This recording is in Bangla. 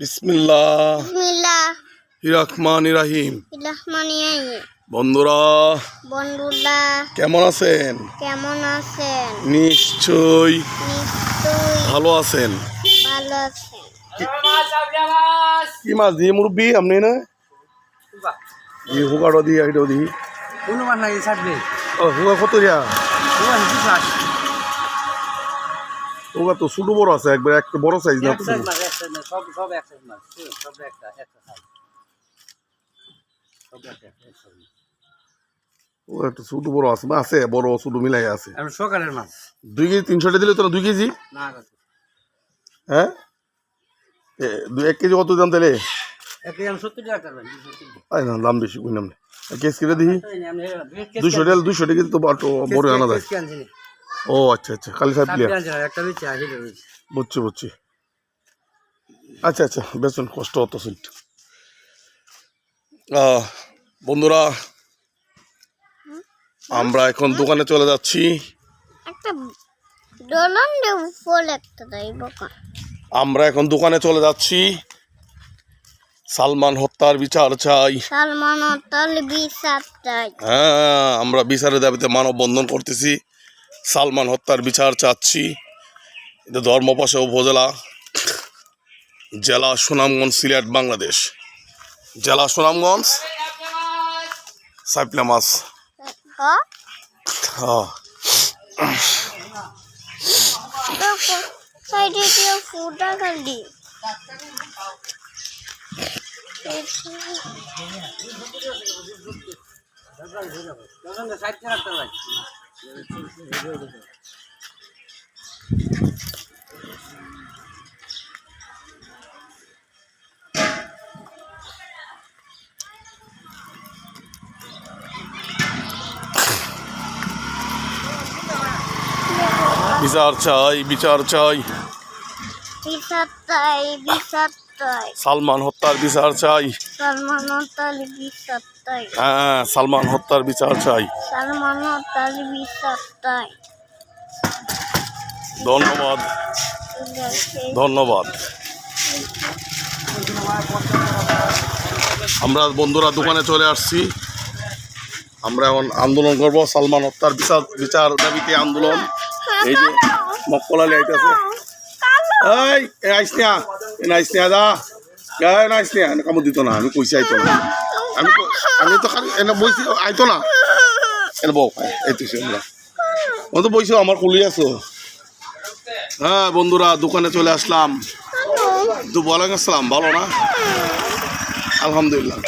বিসমিল্লাহ। বিসমিল্লাহ। রহমান রাহিম বন্ধুরা বন্ধুরা কেমন আছেন? কেমন আছেন? নিশ্চয়ই নিশ্চয়ই ভালো আছেন। ভালো আছেন। কি মাছ দিয়ে মুরব্বী? আপনি না? জি হুকাটো দিয়ে ও হুকা কত দিয়া? হুকা তো ছোট বড় আছে একবার একটা বড় সাইজ না সব সব এক সাইজ মাছ সব একটা একটা সাইজ সব একটা। ও একটা ছোট বড় আছে আছে বড় ছোট মিলাই আছে। সকালের মাছ দুই কেজি তিনশোটা দিলে তো না দুই কেজি? না হ্যাঁ? এক কেজি কত দাম তাহলে? না দাম বেশি কই নাম কেস কেটে দিই। দুইশো টাকা দুইশো টাকা তো বড় আনা যায় ও আচ্ছা আচ্ছা কালি সাহেব প্লেয়ার একটা বেচে আশি টাকা বুঝছি বুঝছি। আচ্ছা আচ্ছা বেতন কষ্ট হতো সিট। বন্ধুরা আমরা এখন দোকানে চলে যাচ্ছি। আমরা এখন দোকানে চলে যাচ্ছি। সালমান হত্যার বিচার চাই। সালমান অতল বিসাপ্তাই হ্যাঁ আমরা বিচারের দাবিতে মানববন্ধন করতেছি। সালমান হত্যার বিচার চাচ্ছি। এটা ধর্মপাশা উপজেলা জেলা সুনামগঞ্জ সিলেট বাংলাদেশ। জেলা সুনামগঞ্জ সাইপলা মাছ। হ্যাঁ। হ্যাঁ। সাইডে ফুটা খালি ষাট টাকা রাখতে পারি বিচার চাই বিচার চাই সালমান হত্যার বিচার চাই। সালমান অতল বিসাপ্তাই হ্যাঁ সালমান হত্যার বিচার চাই। সালমান অতল বিসাপ্তাই ধন্যবাদ। ধন্যবাদ। আমরা বন্ধুরা দোকানে চলে আসছি। আমরা এখন আন্দোলন করব সালমান হত্যার বিচার বিচার দাবিতে আন্দোলন। এই যে মক্কলালি আইতেছে। এই এ আইস না এ স্নেহা দা। গায়ে না এনে কামড় দিত না, আমি কইছি আইতো না। আমি আমি তো খালি এনে বইছি আইতো না। এনে বউ এইটো আমরা ও তো বইছো আমার কুলি আছো। হ্যাঁ বন্ধুরা, দোকানে চলে আসলাম। তো বলেন আসসালাম ভালো না? আলহামদুলিল্লাহ।